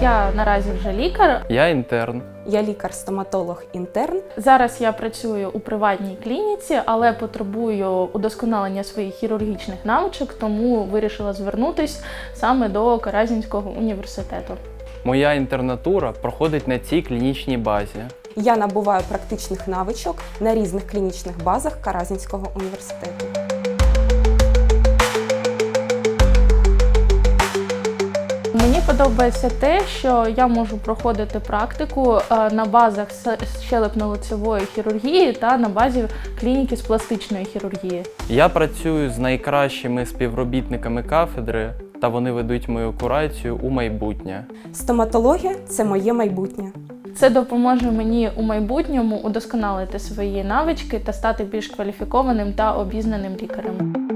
Я наразі вже лікар. Я інтерн. Я лікар-стоматолог-інтерн. Зараз я працюю у приватній клініці, але потребую удосконалення своїх хірургічних навичок, тому вирішила звернутись саме до Каразінського університету. Моя інтернатура проходить на цій клінічній базі. Я набуваю практичних навичок на різних клінічних базах Каразінського університету. Подобається те, що я можу проходити практику е, на базах щелепно-лицевої хірургії та на базі клініки з пластичної хірургії. Я працюю з найкращими співробітниками кафедри, та вони ведуть мою курацію у майбутнє. Стоматологія це моє майбутнє. Це допоможе мені у майбутньому удосконалити свої навички та стати більш кваліфікованим та обізнаним лікарем.